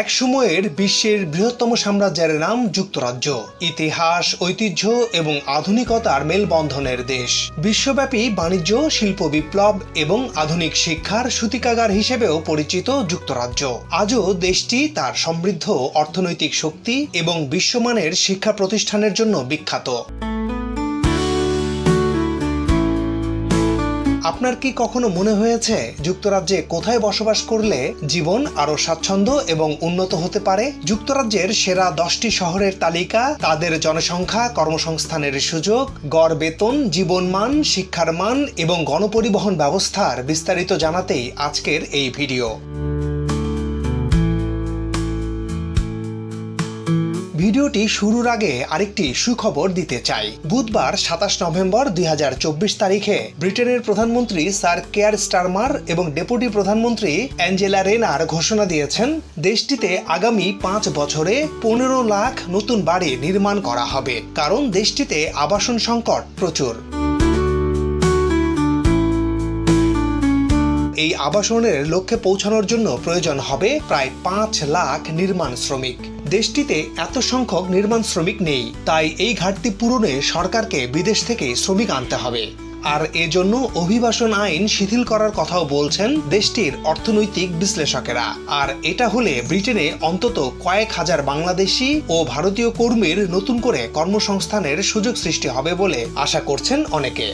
এক সময়ের বিশ্বের বৃহত্তম সাম্রাজ্যের নাম যুক্তরাজ্য। ইতিহাস, ঐতিহ্য এবং আধুনিকতার মেলবন্ধনের দেশ। বিশ্বব্যাপী বাণিজ্য, শিল্প বিপ্লব এবং আধুনিক শিক্ষার সূতিকাগার হিসেবেও পরিচিত যুক্তরাজ্য। আজও দেশটি তার সমৃদ্ধ অর্থনৈতিক শক্তি এবং বিশ্বমানের শিক্ষা প্রতিষ্ঠানের জন্য বিখ্যাত। আপনার কি কখনো মনে হয়েছে যুক্তরাজ্যে কোথায় বসবাস করলে জীবন আরও স্বাচ্ছন্দ্য এবং উন্নত হতে পারে? যুক্তরাজ্যের সেরা দশটি শহরের তালিকা, তাদের জনসংখ্যা, কর্মসংস্থানের সুযোগ, গড় বেতন জীবনমান শিক্ষার মান এবং গণপরিবহন ব্যবস্থার বিস্তারিত জানাতেই আজকের এই ভিডিও। ভিডিওটি শুরুর আগে আরেকটি সুখবর দিতে চাই। বুধবার সাতাশ নভেম্বর দুই তারিখে ব্রিটেনের প্রধানমন্ত্রী স্যার কেয়ার স্টারমার এবং ডেপুটি প্রধানমন্ত্রী অ্যাঞ্জেলা রেনার ঘোষণা দিয়েছেন, দেশটিতে আগামী পাঁচ বছরে পনেরো লাখ নতুন বাড়ি নির্মাণ করা হবে। কারণ দেশটিতে আবাসন সংকট প্রচুর। এই আবাসনের লক্ষ্যে পৌঁছানোর জন্য প্রয়োজন হবে প্রায় পাঁচ লাখ নির্মাণ শ্রমিক। দেশটিতে এত সংখ্যক নির্মাণ শ্রমিক নেই, তাই এই ঘাটতি পূরণে সরকারকে বিদেশ থেকে শ্রমিক আনতে হবে। আর এজন্য অভিবাসন আইন শিথিল করার কথাও বলছেন দেশটির অর্থনৈতিক বিশ্লেষকেরা। আর এটা হলে ব্রিটেনে অন্তত কয়েক হাজার বাংলাদেশি ও ভারতীয় কর্মীর নতুন করে কর্মসংস্থানের সুযোগ সৃষ্টি হবে বলে আশা করছেন অনেকে।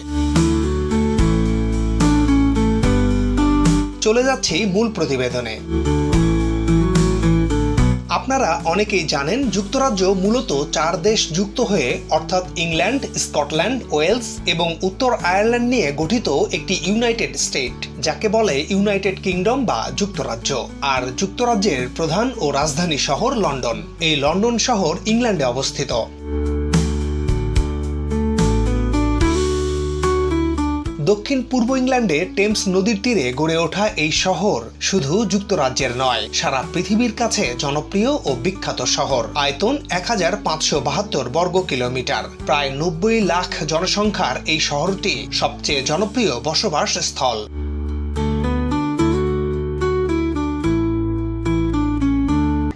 চলে যাচ্ছি মূল প্রতিবেদনে। আপনারা অনেকেই জানেন যুক্তরাজ্য মূলত চার দেশ যুক্ত হয়ে, অর্থাৎ ইংল্যান্ড, স্কটল্যান্ড, ওয়েলস এবং উত্তর আয়ারল্যান্ড নিয়ে গঠিত একটি ইউনাইটেড স্টেট, যাকে বলে ইউনাইটেড কিংডম বা যুক্তরাজ্য। আর যুক্তরাজ্যের প্রধান ও রাজধানী শহর লন্ডন। এই লন্ডন শহর ইংল্যান্ডে অবস্থিত। দক্ষিণ পূর্ব ইংল্যান্ডে টেমস নদীর তীরে গড়ে ওঠা এই শহর শুধু যুক্তরাজ্যের নয়, সারা পৃথিবীর কাছে জনপ্রিয় ও বিখ্যাত শহর। আয়তন এক হাজার পাঁচশো বাহাত্তর বর্গ কিলোমিটার। প্রায় নব্বই লাখ জনসংখ্যার এই শহরটি সবচেয়ে জনপ্রিয় বসবাস স্থল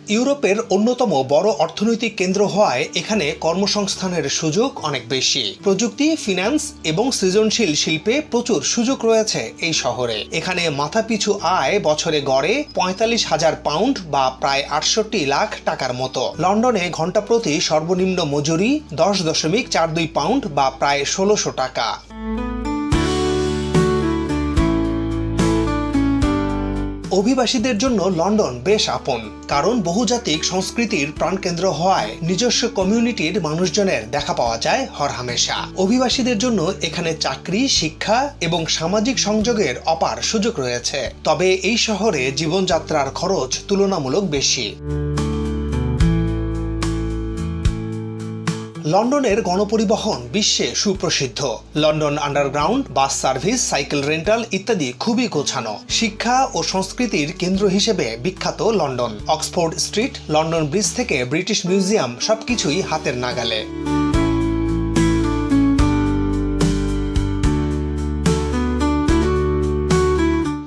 ইউরোপের অন্যতম বড় অর্থনৈতিক কেন্দ্র হওয়ায় এখানে কর্মসংস্থানের সুযোগ অনেক বেশি। প্রযুক্তি, ফিন্যান্স এবং সৃজনশীল শিল্পে প্রচুর সুযোগ রয়েছে এই শহরে। এখানে মাথাপিছু আয় বছরে গড়ে পঁয়তাল্লিশ হাজার পাউন্ড বা প্রায় আটষট্টি লাখ টাকার মতো। লন্ডনে ঘণ্টা প্রতি সর্বনিম্ন মজুরি দশ দশমিক চার দুই পাউন্ড বা প্রায় ষোলোশো টাকা। অভিবাসীদের জন্য লন্ডন বেশ আপন, কারণ বহুজাতিক সংস্কৃতির প্রাণকেন্দ্র হওয়ায় নিজস্ব কমিউনিটির মানুষজনের দেখা পাওয়া যায় হরহামেশা অভিবাসীদের জন্য এখানে চাকরি, শিক্ষা এবং সামাজিক সংযোগের অপার সুযোগ রয়েছে। তবে এই শহরে জীবনযাত্রার খরচ তুলনামূলক বেশি। লন্ডনের গণপরিবহন বিশ্বে সুপ্রসিদ্ধ। London underground, bus service, cycle rental ইত্যাদি খুবই গোছানো। শিক্ষা ও সংস্কৃতির কেন্দ্র হিসেবে বিখ্যাত London. Oxford Street, London Bridge থেকে ব্রিটিশ মিউজিয়াম সবকিছুই হাতের নাগালে।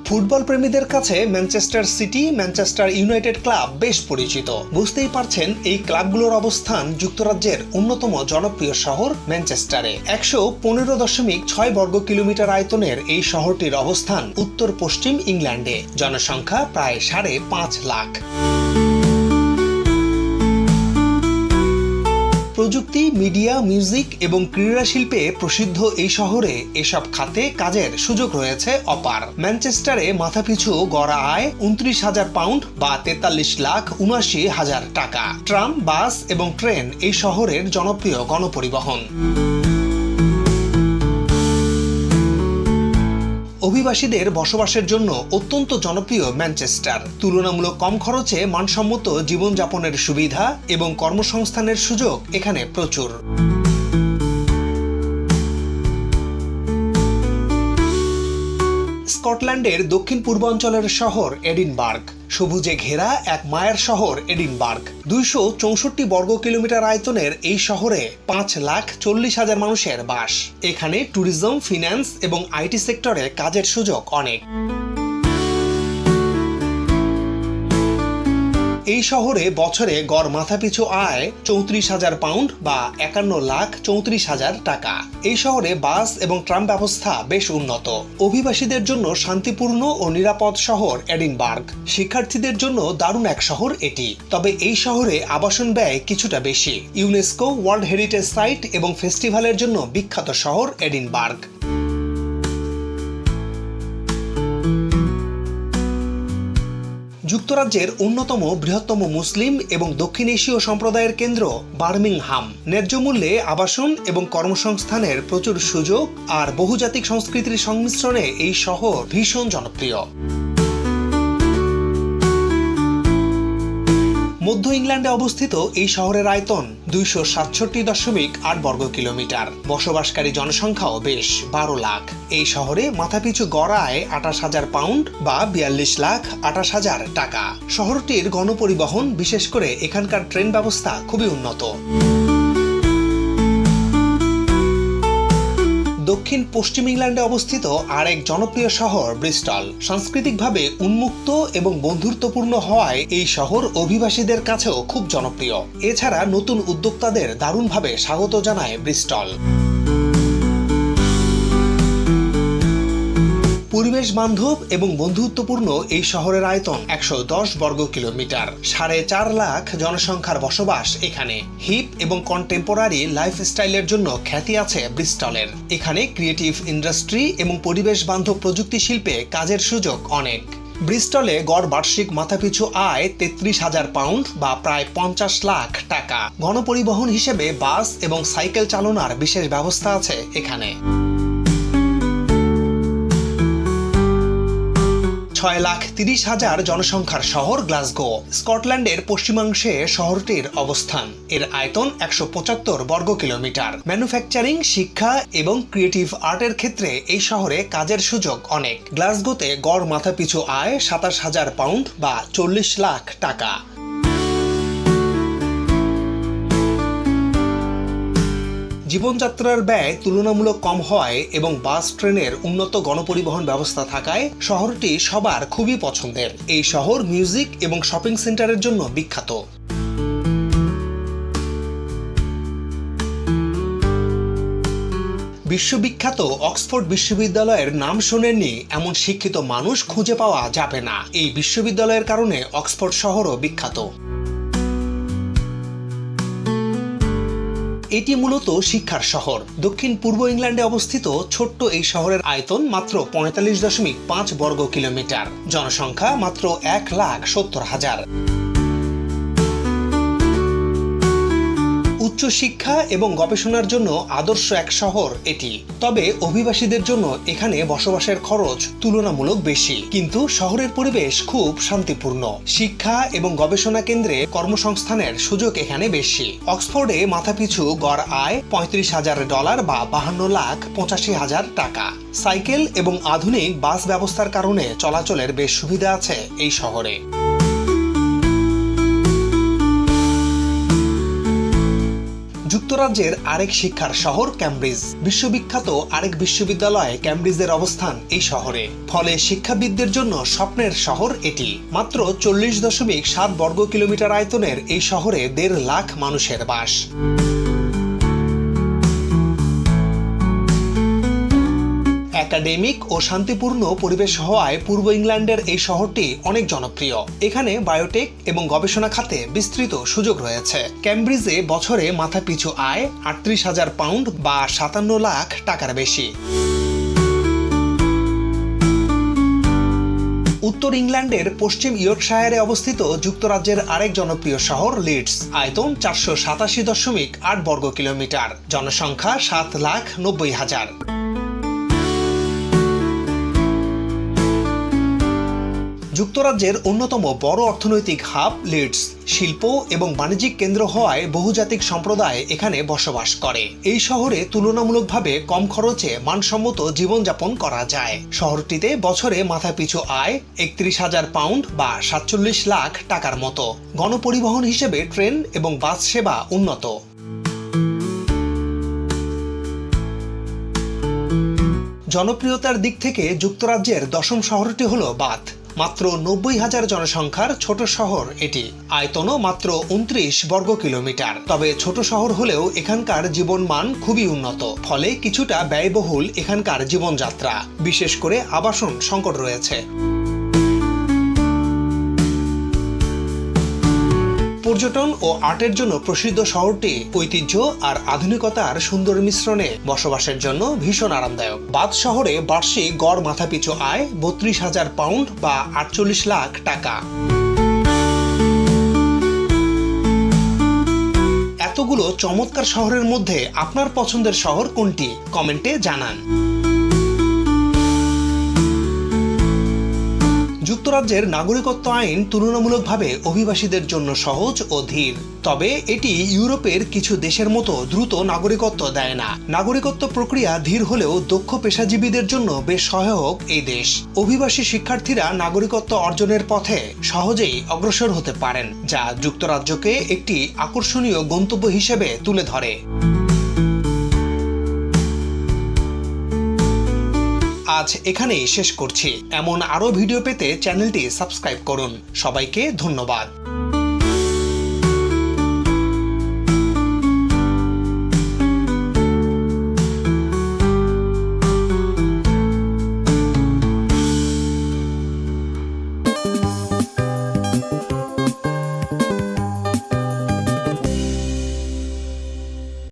ফুটবল প্রেমীদের কাছে Manchester City, Manchester United club বেশ পরিচিত। বুঝতেই পারছেন, এই ক্লাবগুলোর অবস্থান যুক্তরাজ্যের অন্যতম জনপ্রিয় শহর ম্যানচেস্টারে। একশো পনেরো দশমিক ছয় বর্গ কিলোমিটার আয়তনের এই শহরটির অবস্থান উত্তর পশ্চিম ইংল্যান্ডে। জনসংখ্যা প্রায় সাড়ে পাঁচ লাখ। প্রযুক্তি, মিডিয়া, মিউজিক এবং ক্রীড়া শিল্পে প্রসিদ্ধ এই শহরে এসব খাতে কাজের সুযোগ রয়েছে অপার। ম্যানচেস্টারে মাথাপিছু গড়া আয় উনত্রিশ হাজার পাউন্ড বা তেতাল্লিশ লাখ উনআশি হাজার টাকা। ট্রাম, বাস এবং ট্রেন এই শহরের জনপ্রিয় গণপরিবহন। অভিবাসীদের বসবাসের জন্য অত্যন্ত জনপ্রিয় ম্যানচেস্টার। তুলনামূলক কম খরচে মানসম্মত জীবনযাপনের সুবিধা এবং কর্মসংস্থানের সুযোগ এখানে প্রচুর। স্কটল্যান্ডের দক্ষিণ পূর্বাঞ্চলের শহর এডিনবার্গ। সবুজে ঘেরা এক মায়ের শহর এডিনবার্গ। দুইশো চৌষট্টি বর্গ কিলোমিটার আয়তনের এই শহরে পাঁচ লাখ চল্লিশ হাজার মানুষের বাস। এখানে ট্যুরিজম ফিন্যান্স এবং আইটি সেক্টরে কাজের সুযোগ অনেক। এই শহরে বছরে গড় মাথাপিছু আয় চৌত্রিশ হাজার পাউন্ড বা একান্ন লাখ চৌত্রিশ হাজার টাকা। এই শহরে বাস এবং ট্রাম ব্যবস্থা বেশ উন্নত। অভিবাসীদের জন্য শান্তিপূর্ণ ও নিরাপদ শহর এডিনবার্গ। শিক্ষার্থীদের জন্য দারুণ এক শহর এটি। তবে এই শহরে আবাসন ব্যয় কিছুটা বেশি। ইউনেস্কো ওয়ার্ল্ড হেরিটেজ সাইট এবং ফেস্টিভ্যালের জন্য বিখ্যাত শহর এডিনবার্গ। যুক্তরাজ্যের অন্যতম বৃহত্তম মুসলিম এবং দক্ষিণ এশীয় সম্প্রদায়ের কেন্দ্র বার্মিংহাম। ন্যায্য মূল্যে আবাসন এবং কর্মসংস্থানের প্রচুর সুযোগ আর বহুজাতিক সংস্কৃতির সংমিশ্রণে এই শহর ভীষণ জনপ্রিয়। মধ্য ইংল্যান্ডে অবস্থিত এই শহরের আয়তন দুইশো সাতষট্টি দশমিক আট বর্গ কিলোমিটার। বসবাসকারী জনসংখ্যাও বেশ বারো লাখ। এই শহরে মাথাপিছু গড়ায় আঠাশ হাজার পাউন্ড বা বিয়াল্লিশ লাখ আঠাশ হাজার টাকা। শহরটির গণপরিবহন, বিশেষ করে এখানকার ট্রেন ব্যবস্থা, খুবই উন্নত। দক্ষিণ পশ্চিম ইংল্যান্ডে অবস্থিত আরেক জনপ্রিয় শহর ব্রিস্টল। সাংস্কৃতিকভাবে উন্মুক্ত এবং বন্ধুত্বপূর্ণ হওয়ায় এই শহর অভিবাসীদের কাছেও খুব জনপ্রিয়। এছাড়া নতুন উদ্যোক্তাদের দারুণভাবে স্বাগত জানায় ব্রিস্টল। পরিবেশ বান্ধব এবং বন্ধুত্বপূর্ণ এই শহরের আয়তন একশো দশ বর্গ কিলোমিটার। সাড়ে চার লাখ জনসংখ্যার বসবাস এখানে। হিপ এবং কন্টেম্পোরারি লাইফস্টাইলের জন্য খ্যাতি আছে ব্রিস্টলের। এখানে ক্রিয়েটিভ ইন্ডাস্ট্রি এবং পরিবেশ বান্ধব প্রযুক্তি শিল্পে কাজের সুযোগ অনেক। ব্রিস্টলে গড় বার্ষিক মাথাপিছু আয় তেত্রিশ হাজার পাউন্ড বা প্রায় পঞ্চাশ লাখ টাকা। গণপরিবহন হিসেবে বাস এবং সাইকেল চালনার বিশেষ ব্যবস্থা আছে এখানে। ছয় লাখ তিরিশ হাজার জনসংখ্যার শহর গ্লাসগো, স্কটল্যান্ডের পশ্চিমাংশে শহরটির অবস্থান। এর আয়তন একশো পঁচাত্তর বর্গ কিলোমিটার। ম্যানুফ্যাকচারিং, শিক্ষা এবং ক্রিয়েটিভ আর্টের ক্ষেত্রে এই শহরে কাজের সুযোগ অনেক। গ্লাসগোতে গড় মাথাপিছু আয় সাতাশ হাজার পাউন্ড বা চল্লিশ লাখ টাকা। জীবনযাত্রার ব্যয় তুলনামূলক কম হওয়ায় এবং বাস ট্রেনের উন্নত গণপরিবহন ব্যবস্থা থাকায় শহরটি সবার খুবই পছন্দের। এই শহর মিউজিক এবং শপিং সেন্টারের জন্য বিখ্যাত। বিশ্ববিখ্যাত অক্সফোর্ড বিশ্ববিদ্যালয়ের নাম শোনেননি এমন শিক্ষিত মানুষ খুঁজে পাওয়া যাবে না। এই বিশ্ববিদ্যালয়ের কারণে অক্সফোর্ড শহরও বিখ্যাত। এটি মূলত শিক্ষার শহর। দক্ষিণ পূর্ব ইংল্যান্ডে অবস্থিত ছোট্ট এই শহরের আয়তন মাত্র পঁয়তাল্লিশ দশমিক পাঁচ বর্গ কিলোমিটার। জনসংখ্যা মাত্র এক লাখ সত্তর হাজার। উচ্চশিক্ষা এবং গবেষণার জন্য আদর্শ এক শহর এটি। তবে অভিবাসীদের জন্য এখানে বসবাসের খরচ তুলনামূলক বেশি। কিন্তু শহরের পরিবেশ খুব শান্তিপূর্ণ। শিক্ষা এবং গবেষণা কেন্দ্রে কর্মসংস্থানের সুযোগ এখানে বেশি। অক্সফোর্ডে মাথাপিছু গড় আয় পঁয়ত্রিশ হাজার ডলার বা বাহান্ন লাখ পঁচাশি হাজার টাকা। সাইকেল এবং আধুনিক বাস ব্যবস্থার কারণে চলাচলের বেশ সুবিধা আছে এই শহরে। যুক্তরাজ্যের আরেক শিক্ষার শহর ক্যামব্রিজ। বিশ্ববিখ্যাত আরেক বিশ্ববিদ্যালয় ক্যামব্রিজের অবস্থান এই শহরে। ফলে শিক্ষাবিদদের জন্য স্বপ্নের শহর এটি। মাত্র চল্লিশ দশমিক সাত বর্গ কিলোমিটার আয়তনের এই শহরে দেড় লাখ মানুষের বাস। একাডেমিক ও শান্তিপূর্ণ পরিবেশ হওয়ায় পূর্ব ইংল্যান্ডের এই শহরটি অনেক জনপ্রিয়। এখানে বায়োটেক এবং গবেষণা খাতে বিস্তৃত সুযোগ রয়েছে। ক্যামব্রিজে বছরে মাথাপিছু আয় আটত্রিশ হাজার পাউন্ড বা সাতান্ন লাখ টাকার বেশি। উত্তর ইংল্যান্ডের পশ্চিম ইয়র্কশায়ারে অবস্থিত যুক্তরাজ্যের আরেক জনপ্রিয় শহর লিডস। আয়তন চারশো সাতাশি দশমিক আট বর্গ কিলোমিটার। জনসংখ্যা সাত লাখ নব্বই হাজার। যুক্তরাজ্যের অন্যতম বড় অর্থনৈতিক হাব লিডস, শিল্প এবং বাণিজ্যিক কেন্দ্র হওয়ায় বহুজাতিক সম্প্রদায় এখানে বসবাস করে। এই শহরে তুলনামূলকভাবে কম খরচে মানসম্মত জীবনযাপন করা যায়। শহরটিতে বছরে মাথাপিছু আয় একত্রিশ হাজার পাউন্ড বা সাতচল্লিশ লাখ টাকার মতো। গণপরিবহন হিসেবে ট্রেন এবং বাস সেবা উন্নত। জনপ্রিয়তার দিক থেকে যুক্তরাজ্যের দশম শহরটি হল বাথ। মাত্র নব্বই হাজার জনসংখ্যার ছোট শহর এটি। আয়তনও মাত্র উনত্রিশ বর্গ কিলোমিটার। তবে ছোট শহর হলেও এখানকার জীবনমান খুবই উন্নত। ফলে কিছুটা ব্যয়বহুল এখানকার জীবনযাত্রা। বিশেষ করে আবাসন সংকট রয়েছে। পর্যটন ও আর্টের জন্য প্রসিদ্ধ শহরটি ঐতিহ্য আর আধুনিকতার সুন্দর মিশ্রণে বসবাসের জন্য ভীষণ আরামদায়ক। বাদ শহরে বার্ষিক গড় মাথাপিছু আয় বত্রিশ হাজার পাউন্ড বা আটচল্লিশ লাখ টাকা। এতগুলো চমৎকার শহরের মধ্যে আপনার পছন্দের শহর কোনটি? কমেন্টে জানান। যুক্তরাজ্যের নাগরিকত্ব আইন তুলনামূলকভাবে অভিবাসীদের জন্য সহজ ও ধীর। তবে এটি ইউরোপের কিছু দেশের মতো দ্রুত নাগরিকত্ব দেয় না। নাগরিকত্ব প্রক্রিয়া ধীর হলেও দক্ষ পেশাজীবীদের জন্য বেশ সহায়ক এই দেশ। অভিবাসী শিক্ষার্থীরা নাগরিকত্ব অর্জনের পথে সহজেই অগ্রসর হতে পারেন, যা যুক্তরাজ্যকে একটি আকর্ষণীয় গন্তব্য হিসেবে তুলে ধরে। আজ এখানেই শেষ করছি। এমন আরও ভিডিও পেতে চ্যানেলটি সাবস্ক্রাইব করুন। সবাইকে ধন্যবাদ।